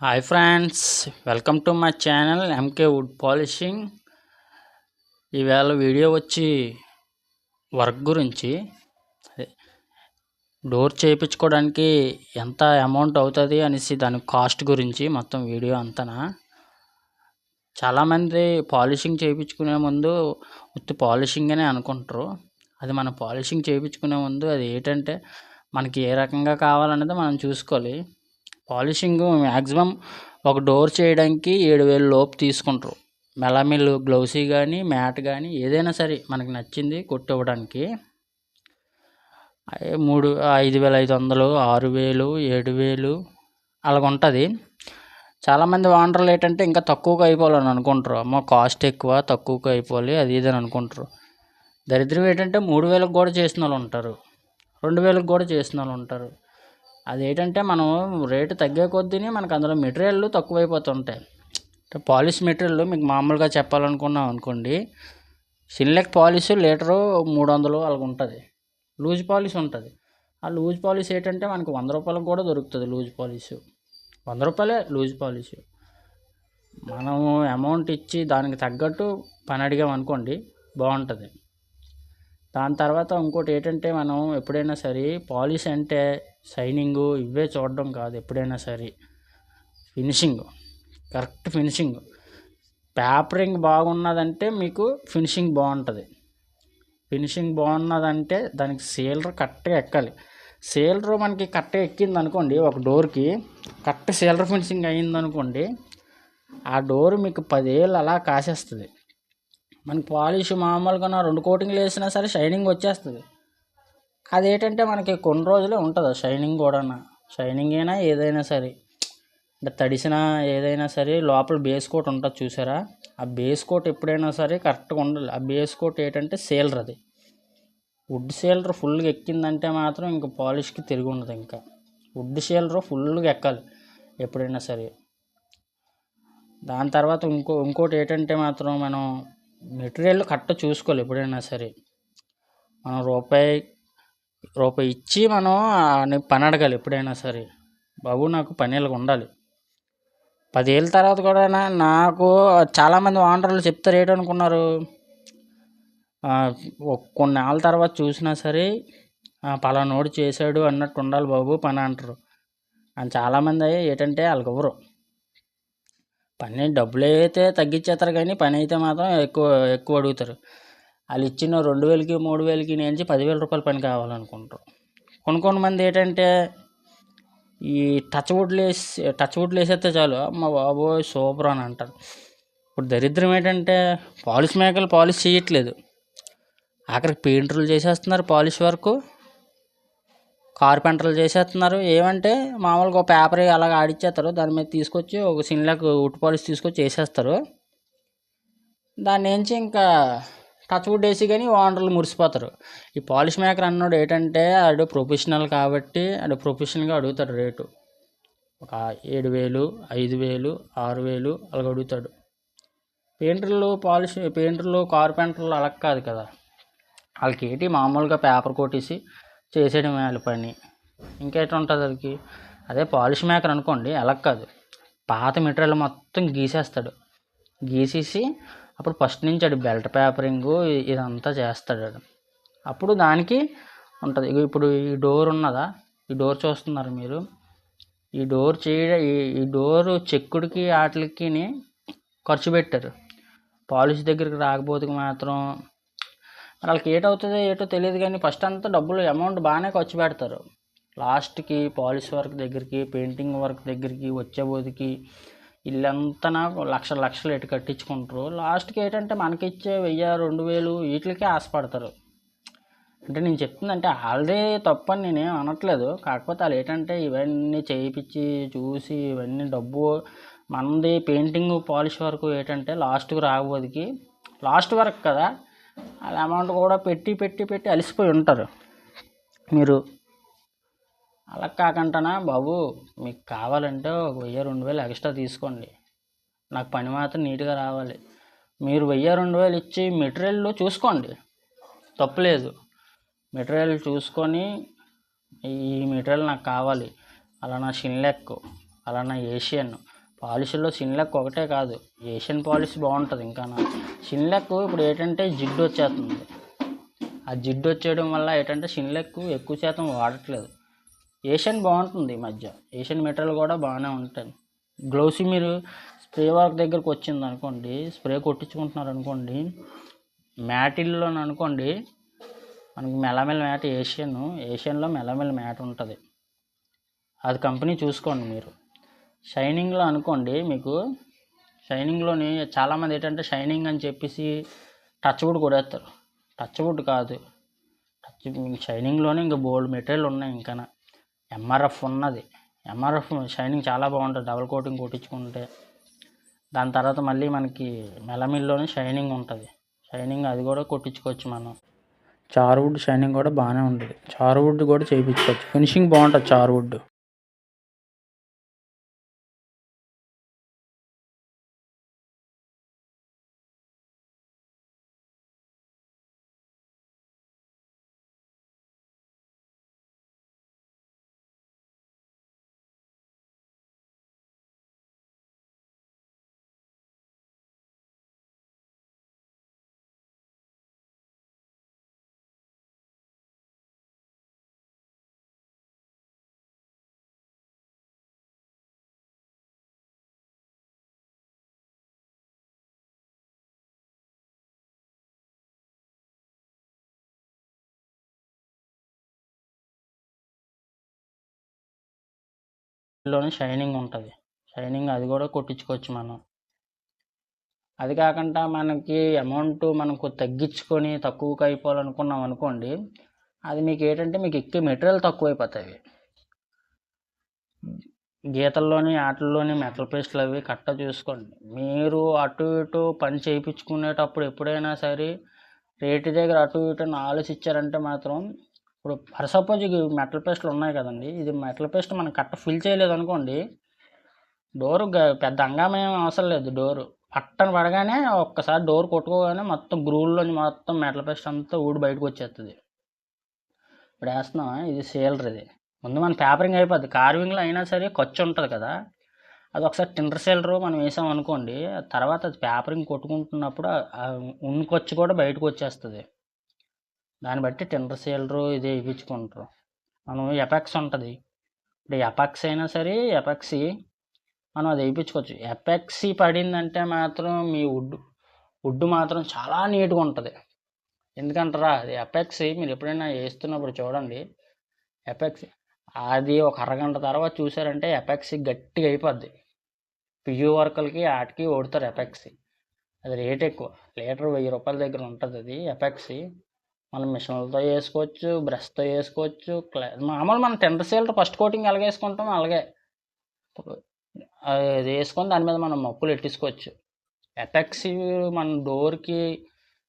Hi friends welcome to my channel MK wood polishing ఈవేళ video వచ్చి work గురించి. Door చేయించుకోవడానికి ఎంత అమౌంట్ అవుతుంది అనేసి దాని కాస్ట్ గురించి మొత్తం వీడియో అంతనా. చాలామంది పాలిషింగ్ చేయించుకునే ముందు ఉత్తి పాలిషింగ్ అనే అనుకుంటారు. అది మన పాలిషింగ్ చేయించుకునే ముందు అది ఏంటంటే మనకి ఏ రకంగా కావాలనేది మనం చూసుకోవాలి. పాలిషింగ్ మ్యాక్సిమం ఒక డోర్ చేయడానికి ఏడు వేలు లోపు తీసుకుంటారు. మెలమిల్ గ్లౌసీ కానీ మ్యాట్ కానీ ఏదైనా సరే మనకి నచ్చింది కొట్టివ్వడానికి మూడు ఐదు వేల ఐదు వందలు ఆరు వేలు ఏడు వేలు అలాగ ఉంటుంది. చాలామంది ఓనర్లు ఏంటంటే ఇంకా తక్కువగా అయిపోవాలని అనుకుంటారు. అమ్మో కాస్ట్ ఎక్కువ తక్కువగా అయిపోవాలి అది ఇది అని అనుకుంటారు. దరిద్రం ఏంటంటే మూడు వేలకు కూడా చేసిన వాళ్ళు ఉంటారు. రెండు వేలకు కూడా చేసిన వాళ్ళు ఉంటారు. అదేంటంటే మనం రేటు తగ్గే కొద్దీ మనకు అందులో మెటీరియల్ తక్కువైపోతుంటాయి. పాలిష్ మెటీరియల్ మీకు మామూలుగా చెప్పాలనుకున్నాం అనుకోండి సిన్లెక్ పాలిష్ లీటరు మూడు వందలు అలాగ ఉంటుంది. లూజ్ పాలిష్ ఉంటుంది. ఆ లూజ్ పాలిష్ ఏంటంటే మనకు వంద రూపాయలకు కూడా దొరుకుతుంది లూజ్ పాలిష్. వంద రూపాయలే లూజ్ పాలిష్. మనము అమౌంట్ ఇచ్చి దానికి తగ్గట్టు పని అడిగామనుకోండి బాగుంటుంది. దాని తర్వాత ఇంకోటి ఏంటంటే మనం ఎప్పుడైనా సరే పాలిష్ అంటే షైనింగు ఇవే చూడడం కాదు ఎప్పుడైనా సరే. Finishing correct finishing. పేపరింగ్ బాగున్నదంటే మీకు ఫినిషింగ్ బాగుంటుంది. ఫినిషింగ్ బాగున్నదంటే దానికి సీలర్ కరెక్ట్గా ఎక్కాలి. సీలర్ మనకి కరెక్ట్గా ఎక్కింది అనుకోండి ఒక డోర్కి కరెక్ట్ సీలర్ ఫినిషింగ్ అయ్యింది అనుకోండి ఆ డోర్ మీకు పదేళ్ళు అలా కాసేస్తుంది. మనకి పాలిష్ మామూలుగా రెండు కోటింగ్లు వేసినా సరే షైనింగ్ వచ్చేస్తుంది. అదేంటంటే మనకి కొన్ని రోజులే ఉంటుంది షైనింగ్ కూడా షైనింగ్ అయినా ఏదైనా సరే. అంటే తడిసినా ఏదైనా సరే లోపల బేస్ కోట్ ఉంటుంది చూసారా? ఆ బేస్ కోట్ ఎప్పుడైనా సరే కరెక్ట్గా ఉండాలి. ఆ బేస్ కోట్ ఏంటంటే సేలర్ అది. వుడ్ సేలర్ ఫుల్గా ఎక్కిందంటే మాత్రం ఇంకా పాలిష్కి తిరిగి ఉండదు ఇంకా. వుడ్ సేలర్ ఫుల్గా ఎక్కాలి ఎప్పుడైనా సరే. దాని తర్వాత ఇంకో ఇంకోటి ఏంటంటే మాత్రం మనం మెటీరియల్ కరెక్ట్ చూసుకోవాలి ఎప్పుడైనా సరే. మనం రూపాయి రూపాయి ఇచ్చి మనం పని అడగాలి ఎప్పుడైనా సరే. బాబు నాకు పని ఉండాలి. పదేళ్ళ తర్వాత కూడా నాకు చాలామంది ఓనర్లు చెప్తారు ఏంటనుకున్నారు? కొన్ని నెలల తర్వాత చూసినా సరే పలానోడు చేశాడు అన్నట్టు ఉండాలి బాబు పని అంటారు. అని చాలామంది ఏంటంటే వాళ్ళకి ఇవ్వరు. పని డబ్బులు అయితే తగ్గించేస్తారు కానీ పని అయితే మాత్రం ఎక్కువ ఎక్కువ అడుగుతారు వాళ్ళు ఇచ్చిన రెండు వేలకి మూడు వేలకి నుంచి పదివేల రూపాయల పని కావాలనుకుంటారు. కొన్ని కొన్ని మంది ఏంటంటే ఈ టచ్ వుడ్లు వేసి టచ్ వుడ్లు వేసేస్తే చాలు మా బాబోయ్ సూపర్ అని అంటారు. ఇప్పుడు దరిద్రం ఏంటంటే పాలిష్ మేకలు పాలిష్ చేయట్లేదు. ఆఖరికి పెయింటర్లు చేసేస్తున్నారు పాలిష్ వర్క్. కార్పెంటర్లు చేసేస్తున్నారు. ఏమంటే మామూలుగా ఒక పేపర్ అలాగ ఆడిచ్చేస్తారు. దాని మీద తీసుకొచ్చి ఒక సిన్లకు ఉట్ పాలిష్ తీసుకొచ్చి వేసేస్తారు. దాని నుంచి ఇంకా టచ్ వుడ్ వేసి కానీ ఓనర్లు మురిసిపోతారు. ఈ పాలిష్ మేకర్ అన్నాడు ఏంటంటే ఆడు ప్రొఫెషనల్ కాబట్టి ఆడు ప్రొఫెషనల్గా అడుగుతాడు రేటు. ఒక ఏడు వేలు ఐదు వేలు ఆరు వేలు అలాగ అడుగుతాడు. పెయింటర్లు పాలిష్ పెయింటర్లు కార్పెంటర్లు అలా కాదు కదా. వాళ్ళకి ఏంటి మామూలుగా పేపర్ కొట్టేసి చేసేయడం వాళ్ళ పని? ఇంకేట ఉంటుంది వాళ్ళకి అదే పాలిష్ మేకర్ అనుకోండి అలా కాదు. పాత మెటీరియల్ మొత్తం గీసేస్తాడు. గీసేసి అప్పుడు ఫస్ట్ నుంచి ఆడు బెల్ట్ పేపరింగ్ ఇదంతా చేస్తాడు అప్పుడు దానికి ఉంటుంది. ఇప్పుడు ఈ డోర్ ఉన్నదా? ఈ డోర్ చూస్తున్నారు మీరు. ఈ డోర్ చేయ ఈ డోర్ చెక్కుడికి వాటికి ఖర్చు పెట్టారు. పాలిష్ దగ్గరికి రాకపోతే మాత్రం వాళ్ళకి ఏటవుతుందో ఏటో తెలియదు కానీ ఫస్ట్ అంతా డబ్బులు అమౌంట్ బాగానే ఖర్చు పెడతారు. లాస్ట్కి పాలిష్ వర్క్ దగ్గరికి పెయింటింగ్ వర్క్ దగ్గరికి వచ్చేబోదికి ఇల్లంతా నాకు లక్ష లక్షలు ఎటు కట్టించుకుంటారు. లాస్ట్కి ఏంటంటే మనకి ఇచ్చే వెయ్యి రెండు వేలు వీటికే ఆశపడతారు. అంటే నేను చెప్తుందంటే వాళ్ళదే తప్పని నేనేం అనట్లేదు. కాకపోతే వాళ్ళు ఏంటంటే ఇవన్నీ చేయించి చూసి ఇవన్నీ డబ్బు మనది పెయింటింగ్ పాలిష్ వరకు ఏంటంటే లాస్ట్కి రాబోదికి. లాస్ట్ వరకు కదా వాళ్ళ అమౌంట్ కూడా పెట్టి పెట్టి పెట్టి అలసిపోయి ఉంటారు. మీరు అలా కాకుండానా బాబు మీకు కావాలంటే ఒక వెయ్యి రెండు వేలు ఎక్స్ట్రా తీసుకోండి. నాకు పని మాత్రం నీట్గా రావాలి. మీరు వెయ్యి రెండు వేలు ఇచ్చి మెటీరియల్ చూసుకోండి. తప్పులేదు మెటీరియల్ చూసుకొని ఈ మెటీరియల్ నాకు కావాలి. అలా నా షిన్లెక్ అలానే ఏషియన్ పాలిష్లో సిన్లెక్ ఒకటే కాదు ఏషియన్ పాలిష్ బాగుంటుంది ఇంకా సిన్లెక్ ఇప్పుడు ఏంటంటే జిడ్డు వచ్చేస్తుంది. ఆ జిడ్డు వచ్చేయడం వల్ల ఏంటంటే సిన్లెక్ ఎక్కువ శాతం వాడట్లేదు. ఏషియన్ బాగుంటుంది ఈ మధ్య. ఏషియన్ మెటీరియల్ కూడా బాగానే ఉంటుంది గ్లౌస్ మీరు స్ప్రే వర్క్ దగ్గరకు వచ్చింది అనుకోండి స్ప్రే కొట్టించుకుంటున్నారు అనుకోండి మ్యాటిల్లో అనుకోండి మనకి మెలమెల మ్యాట్ ఏషియన్ ఏషియన్లో మెలమెల మ్యాట్ ఉంటుంది. అది కంపెనీ చూసుకోండి మీరు. షైనింగ్లో అనుకోండి మీకు షైనింగ్లోని చాలామంది ఏంటంటే షైనింగ్ అని చెప్పేసి టచ్ వుడ్ కొడేస్తారు టచ్ వుడ్ కాదు. టచ్ షైనింగ్లోనే ఇంకా బోల్డ్ మెటీరియల్ ఉన్నాయి ఇంకా ఎంఆర్ఎఫ్ ఉన్నది. ఎంఆర్ఎఫ్ షైనింగ్ చాలా బాగుంటుంది. డబల్ కోటింగ్ కొట్టించుకుంటే. దాని తర్వాత మళ్ళీ మనకి మెలమిల్లోనే షైనింగ్ ఉంటుంది. షైనింగ్ అది కూడా కొట్టించుకోవచ్చు మనం. చార్వుడ్ షైనింగ్ కూడా బాగానే ఉంటుంది. చార్వుడ్ కూడా చేయించుకోవచ్చు. ఫినిషింగ్ బాగుంటుంది చార్వుడ్ లోనే షైనింగ్ ఉంటుంది. షైనింగ్ అది కూడా కొట్టించుకోవచ్చు మనం. అది కాకుండా మనకి అమౌంట్ మనకు తగ్గించుకొని తక్కువకి అయిపోవాలనుకున్నాం అనుకోండి అది మీకు ఏంటంటే మీకు ఎక్కే మెటీరియల్ తక్కువైపోతాయి. గీతల్లోని ఆటల్లోని మెటల్ పేస్ట్లు అవి కట్ట చూసుకోండి. మీరు అటు ఇటు పని చేయించుకునేటప్పుడు ఎప్పుడైనా సరే రేటు దగ్గర అటు ఇటు ఆలోచించారంటే మాత్రం ఇప్పుడు ఫర్ సపోజ్ మెటల్ పేస్ట్లు ఉన్నాయి కదండి. ఇది మెటల్ పేస్ట్ మనం కట్ట ఫిల్ చేయలేదు అనుకోండి డోరు పెద్ద హంగామా అవసరం లేదు డోరు. పట్టన పడగానే ఒక్కసారి డోర్ కొట్టుకోగానే మొత్తం గ్రూల్లోని మొత్తం మెటల్ పేస్ట్ అంతా ఊడి బయటకు వచ్చేస్తుంది ఇప్పుడు వేస్తున్నాం ఇది సేలర్ ఇది. ముందు మన పేపరింగ్ అయిపోద్ది. కార్వింగ్లో అయినా సరే ఖర్చు ఉంటుంది కదా. అది ఒకసారి టిండర్ సేలరు మనం వేసాం అనుకోండి తర్వాత అది పేపరింగ్ కొట్టుకుంటున్నప్పుడు ఉన్ని ఖర్చు కూడా బయటకు వచ్చేస్తుంది. దాన్ని బట్టి టెండర్ సేలరు ఇది వేయించుకుంటారు మనం ఎపాక్స్ ఉంటుంది. ఇప్పుడు ఎపాక్స్ అయినా సరే ఎపాక్సీ మనం అది వేయించుకోవచ్చు. ఎపాక్సీ పడిందంటే మాత్రం మీ వుడ్ వుడ్ మాత్రం చాలా నీట్గా ఉంటుంది. ఎందుకంటారా అది ఎపాక్సీ మీరు ఎప్పుడైనా వేస్తున్నప్పుడు చూడండి. ఎపాక్సీ అది ఒక అరగంట తర్వాత చూసారంటే ఎపాక్సీ గట్టిగా అయిపోద్ది. పియూ వర్కులకి వాటికి ఓడతారు ఎపాక్సీ. అది రేట్ ఎక్కువ. లీటర్ వెయ్యి రూపాయల దగ్గర ఉంటుంది అది ఎపాక్సీ. మనం మిషన్లతో వేసుకోవచ్చు బ్రష్తో వేసుకోవచ్చు క్లా మామూలు మనం టెండర్ సేల్ ఫస్ట్ కోటింగ్ ఎలాగ వేసుకుంటాం అలాగే. అది వేసుకొని దాని మీద మనం మప్పులు ఎట్టేసుకోవచ్చు ఎపాక్సీ మన డోర్కి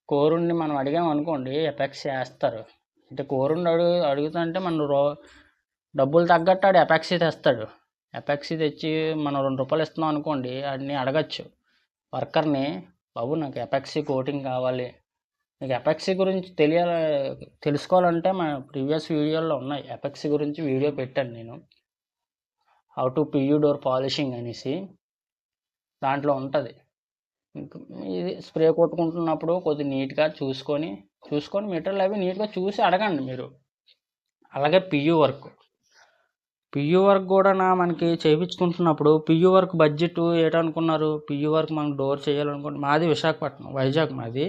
కోరుండి మనం అడిగాం అనుకోండి ఎపెక్స్ వేస్తారు. అంటే కోరుండి అడుగు అడుగుతుంటే మన రో డబ్బులు తగ్గట్టు ఆడు ఎపెక్సీ తెస్తాడు. ఎపెక్సీ తెచ్చి మనం రెండు రూపాయలు ఇస్తున్నాం అనుకోండి వాడిని అడగచ్చు. వర్కర్ని బాబు నాకు ఎపెక్సీ కోటింగ్ కావాలి మీకు ఎపెక్సీ గురించి తెలియాల తెలుసుకోవాలంటే మన ప్రీవియస్ వీడియోలో ఉన్నాయి. ఎపెక్సీ గురించి వీడియో పెట్టాను నేను. How to PU door polishing అనేసి. దాంట్లో ఉంటుంది. ఇది స్ప్రే కొట్టుకుంటున్నప్పుడు కొద్ది నీట్గా చూసుకొని చూసుకొని మెటీరియల్ అవి నీట్గా చూసి అడగండి మీరు. అలాగే పియూ వర్క్. పియూ వర్క్ కూడా నా మనకి చేయించుకుంటున్నప్పుడు పియూ వర్క్ బడ్జెట్ ఏటనుకున్నారు? పియూ వర్క్ మనం డోర్ చేయాలనుకుంటే మాది విశాఖపట్నం వైజాగ్ మాది.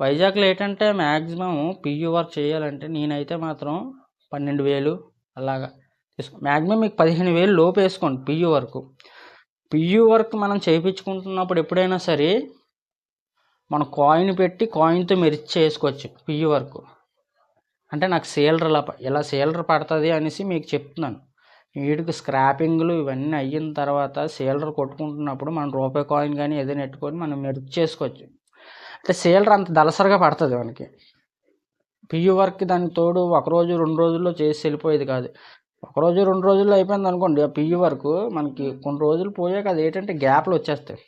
వైజాగ్లో ఏంటంటే మ్యాక్సిమం పియూ వర్క్ చేయాలంటే నేనైతే మాత్రం పన్నెండు వేలు అలాగా తీసుకో మ్యాక్సిమం మీకు పదిహేను వేలు లోపు వేసుకోండి పియూ వర్క్. పియూ వర్క్ మనం చేయించుకుంటున్నప్పుడు ఎప్పుడైనా సరే మన కాయిన్ పెట్టి కాయిన్తో మెరిచి చేసుకోవచ్చు పియూ వర్క్. అంటే నాకు సేలర్ ఇలా ఇలా సేలర్ పడుతుంది అనేసి మీకు చెప్తున్నాను. వీటికి స్క్రాపింగ్లు ఇవన్నీ అయిన తర్వాత సేలర్ కొట్టుకుంటున్నప్పుడు మనం రూపాయి కాయిన్ కానీ ఏదైనా పెట్టుకొని మనం మెరుగు చేసుకోవచ్చు. అంటే సేలర్ అంత దలసరిగా పడుతుంది మనకి పియు వర్క్ దానికి తోడు ఒక రోజు రెండు రోజుల్లో చేసి వెళ్ళిపోయేది కాదు. ఒక రోజు రెండు రోజుల్లో అయిపోయింది అనుకోండి. ఆ పియు వర్క్ మనకి కొన్ని రోజులు పోయాక అది ఏంటంటే గ్యాప్లు వచ్చేస్తాయి.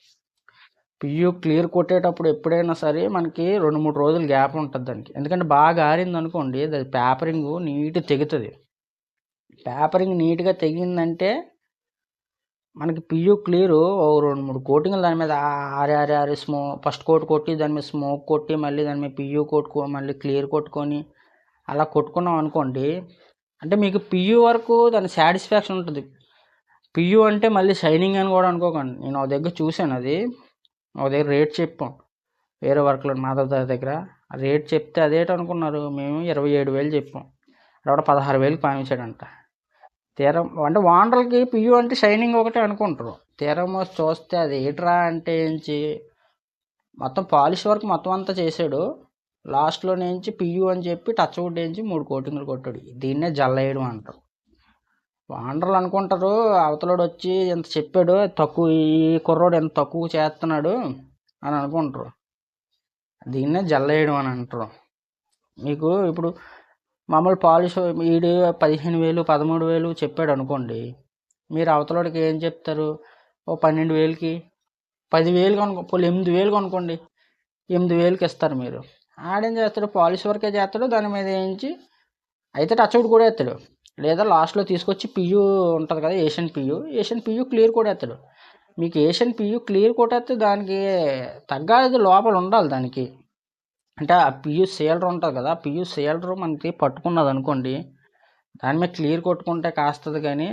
పియు క్లియర్ కొట్టేటప్పుడు ఎప్పుడైనా సరే మనకి రెండు మూడు రోజులు గ్యాప్ ఉంటుంది దానికి. ఎందుకంటే బాగా ఆరింది అనుకోండి అది పేపరింగ్ నీట్ తెగుతుంది. పేపరింగ్ నీట్గా తెగిందంటే మనకి పియూ క్లియరు. ఓ రెండు మూడు కోటింగ్లు దాని మీద ఆరి ఆరి ఆరి స్మో ఫస్ట్ కోట్ కొట్టి దాని మీద స్మోక్ కొట్టి మళ్ళీ దాని మీద పియూ కొట్టుకో మళ్ళీ క్లియర్ కొట్టుకొని అలా కొట్టుకున్నాం అనుకోండి అంటే మీకు పియూ వరకు దాని సాటిస్ఫాక్షన్ ఉంటుంది. పియూ అంటే మళ్ళీ షైనింగ్ అని కూడా అనుకోకండి. నేను ఒక దగ్గర చూశాను అది. ఒక దగ్గర రేట్ చెప్పాం. వేరే వర్క్లో మాధవ్ దారి దగ్గర. రేట్ చెప్తే అదేటనుకున్నారు. అనుకున్నారు మేము ఇరవై ఏడు వేలు చెప్పాం. అక్కడ పదహారు వేలు పాయించాడంట. తీరం అంటే వాండర్లకి పియూ అంటే షైనింగ్ ఒకటే అనుకుంటారు. తీరం వచ్చి చూస్తే అది ఏట్రా అంటే ఏంచి మొత్తం పాలిష్ వర్క్ మొత్తం అంతా చేశాడు లాస్ట్లో నుంచి పియూ అని చెప్పి టచ్ వుడ్ వేయించి మూడు కోటింగ్లు కొట్టాడు. దీన్నే జల్లేయడం అంటారు. వాండర్లు అనుకుంటారు అవతలోడు వచ్చి ఎంత చెప్పాడు తక్కువ ఈ కుర్రోడు ఎంత తక్కువ చేస్తున్నాడు అని అనుకుంటారు. దీన్నే జల్లేయడం అని అంటారు. మీకు ఇప్పుడు మామూలు పాలిష్ వీడు పదిహేను వేలు పదమూడు వేలు చెప్పాడు అనుకోండి. మీరు అవతలోడికి ఏం చెప్తారు? ఓ పన్నెండు వేలకి. పదివేలు కొనుక్కో పోలు ఎనిమిది వేలు కొనుక్కోండి ఎనిమిది వేలకి ఇస్తారు మీరు. ఆడేం చేస్తాడు? పాలిష్ వర్కే చేస్తాడు. దాని మీద వేయించి అయితే టచ్ అవుట్ కూడా వేస్తాడు. లేదా లాస్ట్లో తీసుకొచ్చి పియూ ఉంటుంది కదా Asian PU. Asian PU clear కూడా వేస్తాడు. మీకు ఏషియన్ పియూ క్లియర్ కొట్టేస్తే దానికి తగ్గది లోపల ఉండాలి దానికి. అంటే ఆ పియూ సీలర్ ఉంటుంది కదా ఆ పియూ సేలర్ మనకి పట్టుకున్నది అనుకోండి దాని మీద క్లియర్ కొట్టుకుంటే కాస్తుంది కానీ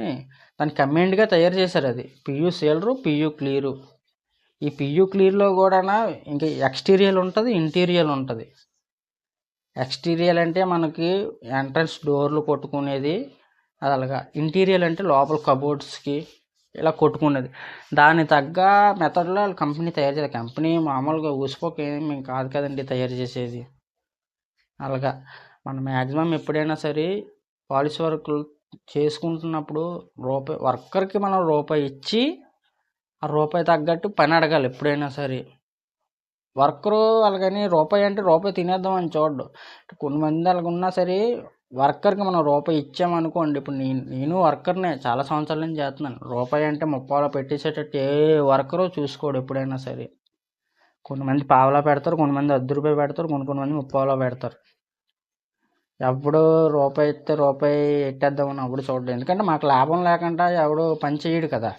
దాని కమెంట్గా తయారు చేశారు అది. PU sealer PU clear. ఈ పియూ క్లియర్లో కూడా ఇంకా ఎక్స్టీరియల్ ఉంటుంది ఇంటీరియల్ ఉంటుంది. ఎక్స్టీరియల్ అంటే మనకి ఎంట్రన్స్ డోర్లు కొట్టుకునేది అది అలాగా. ఇంటీరియల్ అంటే లోపల కబోర్డ్స్కి ఇలా కొట్టుకునేది. దాని తగ్గ మెథడ్లో వాళ్ళ కంపెనీ తయారు చేయాలి కంపెనీ మామూలుగా ఊసిపోక ఏం కాదు కదండి తయారు చేసేది. అలాగా మనం మ్యాక్సిమం ఎప్పుడైనా సరే పాలిసీ వర్క్లు చేసుకుంటున్నప్పుడు రూపాయి వర్కర్కి మనం రూపాయి ఇచ్చి ఆ రూపాయి తగ్గట్టు పని అడగాలి ఎప్పుడైనా సరే. వర్కరు అలాగని రూపాయి అంటే రూపాయి తినేద్దాం అని చూడడు. కొన్ని మంది అలాగ ఉన్నా సరే వర్కర్కి మనం రూపాయి ఇచ్చామనుకోండి ఇప్పుడు నేను నేను వర్కర్నే చాలా సంవత్సరాల నుంచి చేస్తున్నాను. రూపాయి అంటే ముప్పాలో పెట్టేసేటట్టు ఏ వర్కరు చూసుకోడు ఎప్పుడైనా సరే. కొంతమంది పావలా పెడతారు కొంతమంది అర్ధ రూపాయి పెడతారు కొన్ని కొంతమంది ముప్పాలో పెడతారు. ఎప్పుడు రూపాయి ఇస్తే రూపాయి ఎట్టేద్దామని అప్పుడు చూడడం. ఎందుకంటే మాకు లాభం లేకుండా ఎవడు పని చేయడు కదా.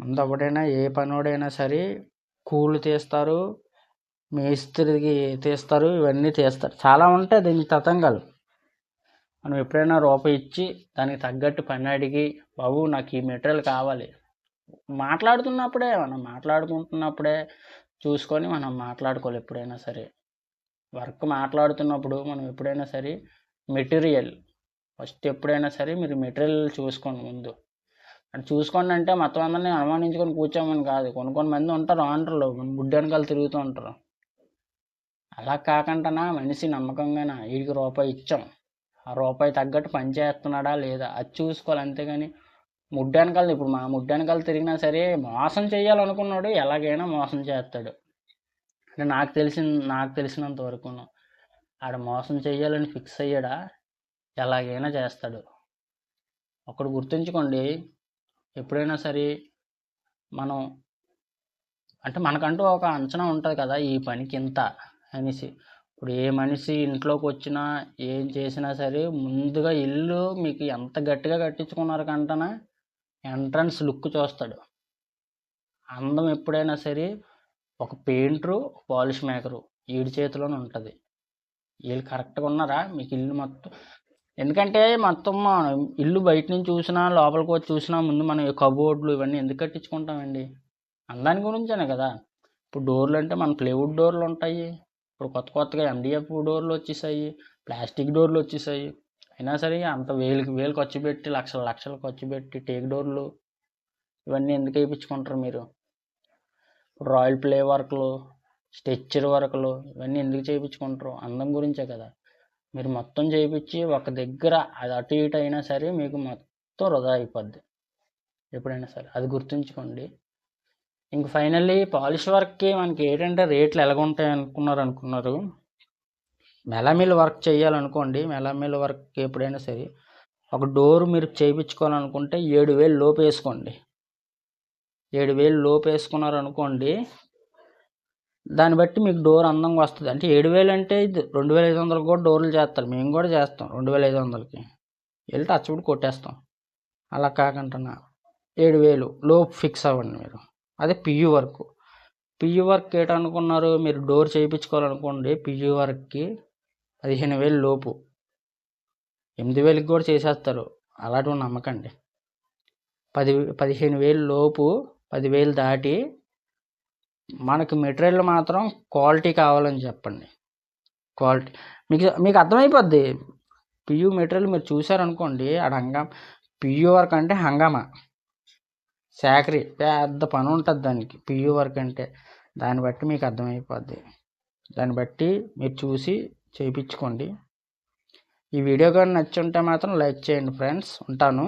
ముందు ఒకడైనా ఏ పనోడైనా సరే కూలు తీస్తారు మేస్త్రికి తీస్తారు ఇవన్నీ తీస్తారు. చాలా ఉంటాయి దీనికి తతంగాలు. మనం ఎప్పుడైనా రూపాయి ఇచ్చి దానికి తగ్గట్టు పని అడిగి బాబు నాకు ఈ మెటీరియల్ కావాలి. మాట్లాడుతున్నప్పుడే మనం మాట్లాడుకుంటున్నప్పుడే చూసుకొని మనం మాట్లాడుకోవాలి ఎప్పుడైనా సరే. వర్క్ మాట్లాడుతున్నప్పుడు మనం ఎప్పుడైనా సరే మెటీరియల్ ఫస్ట్ ఎప్పుడైనా సరే మీరు మెటీరియల్ చూసుకోండి ముందు. అది చూసుకోండి అంటే మొత్తం అందరినీ అనుమానించుకొని కూర్చోమని కాదు. కొన్ని కొన్ని మంది ఉంటారు ఆంటర్లు గుడ్డి వెనకాల తిరుగుతూ ఉంటారు. అలా కాకుండా మనిషి నమ్మకంగా వీడికి రూపాయి ఇచ్చాం. ఆ రూపాయి తగ్గట్టు పని చేస్తున్నాడా లేదా? అది చూసుకోవాలి అంతేగాని ముడ్డు వెనకాల ఇప్పుడు మా ముడ్డు వెనకాల తిరిగినా సరే మోసం చేయాలనుకున్నాడు ఎలాగైనా మోసం చేస్తాడు. అంటే నాకు తెలిసిన నాకు తెలిసినంత వరకు ఆడ మోసం చేయాలని ఫిక్స్ అయ్యాడా? ఎలాగైనా చేస్తాడు. ఒకడు గుర్తుంచుకోండి ఎప్పుడైనా సరే మనం అంటే మనకంటూ ఒక అంచనా ఉంటుంది కదా ఈ పనికి ఇంత అనేసి. ఇప్పుడు ఏ మనిషి ఇంట్లోకి వచ్చినా ఏం చేసినా సరే ముందుగా ఇల్లు మీకు ఎంత గట్టిగా కట్టించుకున్నారు కంటనా ఎంట్రన్స్ లుక్ చూస్తాడు. అందం ఎప్పుడైనా సరే ఒక పెయింటరు పాలిష్ మేకరు వీడి చేతిలోనే ఉంటుంది. వీళ్ళు కరెక్ట్గా ఉన్నారా? మీకు ఇల్లు మొత్తం ఎందుకంటే మొత్తం మనం ఇల్లు బయట నుంచి చూసినా లోపలికి వచ్చి చూసినా ముందు మనం కబోర్డ్లు ఇవన్నీ ఎందుకు కట్టించుకుంటామండి? అందాని గురించేనే కదా. ఇప్పుడు డోర్లు అంటే మన ప్లేవుడ్ డోర్లు ఉంటాయి ఇప్పుడు కొత్త కొత్తగా ఎండిఎఫ్ డోర్లు వచ్చేసాయి ప్లాస్టిక్ డోర్లు వచ్చేసాయి. అయినా సరే అంత వేలుకి వేలు ఖర్చు పెట్టి లక్షల లక్షలు ఖర్చు పెట్టి టేక్ డోర్లు ఇవన్నీ ఎందుకు వేయించుకుంటారు మీరు? రాయల్ ప్లే వర్క్లు స్ట్రెచ్చర్ వర్క్లు ఇవన్నీ ఎందుకు చేయించుకుంటారు? అందం గురించే కదా. మీరు మొత్తం చేయించి ఒక దగ్గర అది అటు ఇటు అయినా సరే మీకు మొత్తం వృధా అయిపోద్ది. ఎప్పుడైనా సరే. అది గుర్తుంచుకోండి. ఇంక ఫైనల్లీ పాలిష్ వర్క్కి మనకి ఏంటంటే రేట్లు ఎలాగుంటాయి అనుకున్నారు అనుకున్నారు. మెలమిల్ వర్క్ చేయాలనుకోండి మెలమిల్ వర్క్ ఎప్పుడైనా సరే ఒక డోర్ మీరు చేయించుకోవాలనుకుంటే ఏడు వేలు లోపు వేసుకోండి. ఏడు వేలు లోపు వేసుకున్నారు అనుకోండి దాన్ని బట్టి మీకు డోర్ అందంగా వస్తుంది. అంటే ఏడు వేలు అంటే ఇది రెండు వేల ఐదు వందలు కూడా డోర్లు చేస్తారు. మేము కూడా చేస్తాం రెండు వేల ఐదు వందలకి. వెళ్ళి టచ్ కూడా కొట్టేస్తాం. అలా కాకుండా ఏడు వేలు లోపు ఫిక్స్ అవ్వండి మీరు. అదే పియూ వర్క్ పియూ వర్క్ ఏటనుకున్నారు? మీరు డోర్ చేయించుకోవాలనుకోండి పియూ వర్క్కి పదిహేను వేలు లోపు. ఎనిమిది వేలకి కూడా చేసేస్తారు. అలాంటివి నమ్మకండి. పది పదిహేను వేలు లోపు పదివేలు దాటి మనకి మెటీరియల్ మాత్రం క్వాలిటీ కావాలని చెప్పండి. క్వాలిటీ మీకు మీకు అర్థమైపోద్ది. పియూ మెటీరియల్ మీరు చూసారనుకోండి ఆడ హంగామా పియూ వర్క్ అంటే హంగామా. శాకరీ పెద్ద పని ఉంటుంది దానికి పియూ వర్క్ అంటే దాన్ని బట్టి మీకు అర్థమైపోద్ది. దాన్ని బట్టి మీరు చూసి చేయించుకోండి ఈ వీడియో కానీ నచ్చి ఉంటే మాత్రం లైక్ చేయండి ఫ్రెండ్స్. ఉంటాను.